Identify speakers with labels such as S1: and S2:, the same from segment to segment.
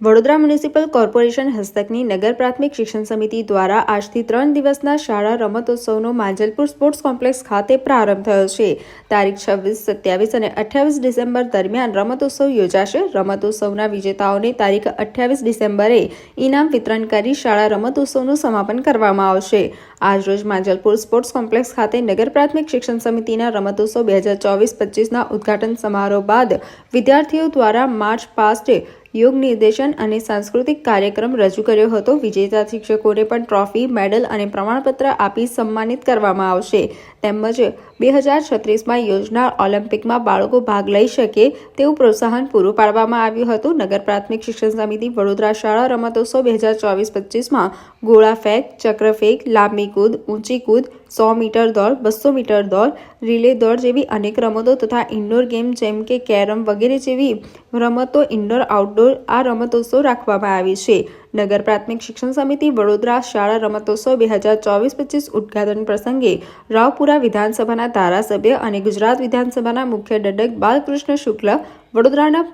S1: Vadodara municipal corporation હસ્તકની નગર પ્રાથમિક શિક્ષણ સમિતિ દ્વારા આજથી ત્રણ દિવસના શાળા રમતોત્સવનો માંજલપુર સ્પોર્ટ્સ કોમ્પ્લેક્સ ખાતે પ્રારંભ થયો છે. તારીખ છવ્વીસ, સત્યાવીસ અને અઠ્યાવીસ ડિસેમ્બર દરમિયાન રમતોત્સવ યોજાશે. રમતોત્સવના વિજેતાઓને તારીખ અઠ્યાવીસ ડિસેમ્બરે ઇનામ વિતરણ કરી શાળા રમતોત્સવનું સમાપન કરવામાં આવશે. આજરોજ માંજલપુર સ્પોર્ટ્સ કોમ્પ્લેક્સ ખાતે નગર પ્રાથમિક શિક્ષણ સમિતિના રમતોત્સવ બે હજાર ચોવીસ પચીસના ઉદ્ઘાટન સમારોહ બાદ વિદ્યાર્થીઓ દ્વારા માર્ચ પાસ્ટ યોગ નિર્દેશન અને સાંસ્કૃતિક કાર્યક્રમ રજૂ કર્યો હતો. વિજેતા શિક્ષકોને પણ ટ્રોફી, મેડલ અને પ્રમાણપત્ર આપી સન્માનિત કરવામાં આવશે. તેમજ બે હજાર છત્રીસમાં યોજનાર ઓલિમ્પિકમાં બાળકો ભાગ લઈ શકે તેવું પ્રોત્સાહન પૂરું પાડવામાં આવ્યું હતું. નગર પ્રાથમિક શિક્ષણ સમિતિ વડોદરા શાળા રમતોત્સવ બે હજાર ચોવીસ પચીસમાં ગોળા ફેંક, ચક્ર ફેંક, લાંબી કૂદ, ઊંચી કૂદ સો મીટર દોડ, બસો મીટર દોડ, રિલે દોડ જેવી અનેક રમતો તથા ઇન્ડોર ગેમ જેમ કે કેરમ વગેરે જેવી રમતો ઇન્ડોર આઉટડોર આ રમતોત્સવ રાખવામાં આવી છે. નગર પ્રાથમિક શિક્ષણ સમિતિ વડોદરા શાળા રમતોત્સવ બે હજાર ચોવીસ પચીસ ઉદઘાટન પ્રસંગે રાવપુરા વિધાનસભાના ધારાસભ્ય અને ગુજરાત વિધાનસભાના મુખ્ય દંડક બાલકૃષ્ણ શુક્લ વડોદરાના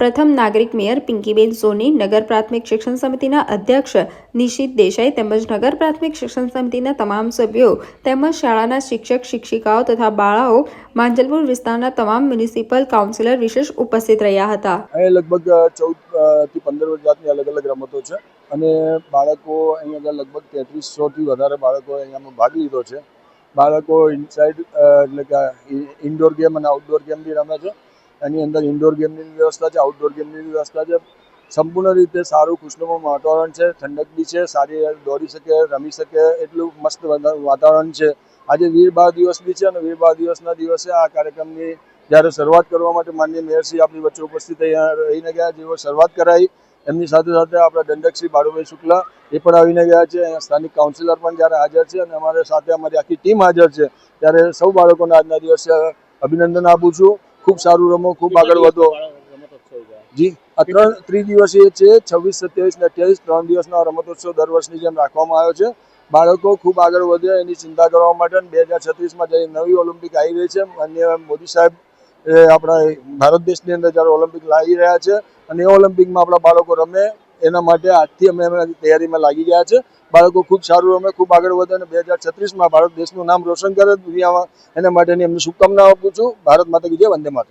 S1: પ્રથમ નાગરિક મેયર પિંકીબેન સોની, નગર પ્રાથમિક શિક્ષણ સમિતિના અધ્યક્ષ નિશિત દેસાઈ તેમજ નગર પ્રાથમિક શિક્ષણ સમિતિના તમામ સભ્યો તેમજ શાળાના શિક્ષક, શિક્ષિકાઓ તથા બાળાઓ માંજલપુર વિસ્તારના તમામ મ્યુનિસિપલ કાઉન્સિલર વિશેષ ઉપસ્થિત રહ્યા હતા.
S2: લગભગ ચૌદથી પંદર જાતની અલગ અલગ રમતો છે અને બાળકો અહીંયા આગળ લગભગ તેત્રીસોથી વધારે બાળકોએ અહીંયામાં ભાગ લીધો છે. બાળકો ઇનસાઇડ એટલે કે ઇન્ડોર ગેમ અને આઉટડોર ગેમ બી રમે છે. એની અંદર ઇન્ડોર ગેમની વ્યવસ્થા છે આઉટડોર ગેમની વ્યવસ્થા છે. સંપૂર્ણ રીતે સારું ખુશનુમા વાતાવરણ છે, ઠંડક બી છે, સારી દોડી શકે, રમી શકે, એટલું મસ્ત વાતાવરણ છે. આજે વીર બાર દિવસ બી છે અને વીર બાર દિવસના દિવસે આ કાર્યક્રમની જ્યારે શરૂઆત કરવા માટે માન્ય મેયરશ્રી આપણી વચ્ચે ઉપસ્થિત રહીને ગયા, જેઓ શરૂઆત કરાવી એમની સાથે સાથે આપણા દંડકશ્રી બાળુભાઈ શુક્લા એ પણ આવીને ગયા છે. અહીંયા સ્થાનિક કાઉન્સિલર પણ જ્યારે હાજર છે અને અમારી સાથે અમારી આખી ટીમ હાજર છે, ત્યારે સૌ બાળકોને આજના દિવસે અભિનંદન આપું છું. ખૂબ સારું રમો, ખૂબ આગળ વધો. જી, આ ત્રણ ત્રિદિવસીય છે, છવ્વીસ, સત્યાવીસ ને અઠ્યાવીસ, ત્રણ દિવસનો રમતોત્સવ દર વર્ષની જેમ રાખવામાં આવ્યો છે. બાળકો ખૂબ આગળ વધે, એની ચિંતા કરવા માટે બે હજાર છત્રીસમાં જે નવી ઓલિમ્પિક આવી રહી છે માનનીય મોદી સાહેબ, એ આપણા ભારત દેશની અંદર જ્યારે ઓલિમ્પિક લાવી રહ્યા છે, અને એ ઓલિમ્પિકમાં આપણા બાળકો રમે એના માટે આજથી અમે તૈયારીમાં લાગી ગયા છે. બાળકો ખૂબ સારું રમે, ખૂબ આગળ વધે અને બે હજાર છત્રીસમાં ભારત દેશનું નામ રોશન કરે દુનિયામાં. એના માટેની એમને શુભકામનાઓ આપું છું. ભારત માતા કીજે વંદે માતરમ.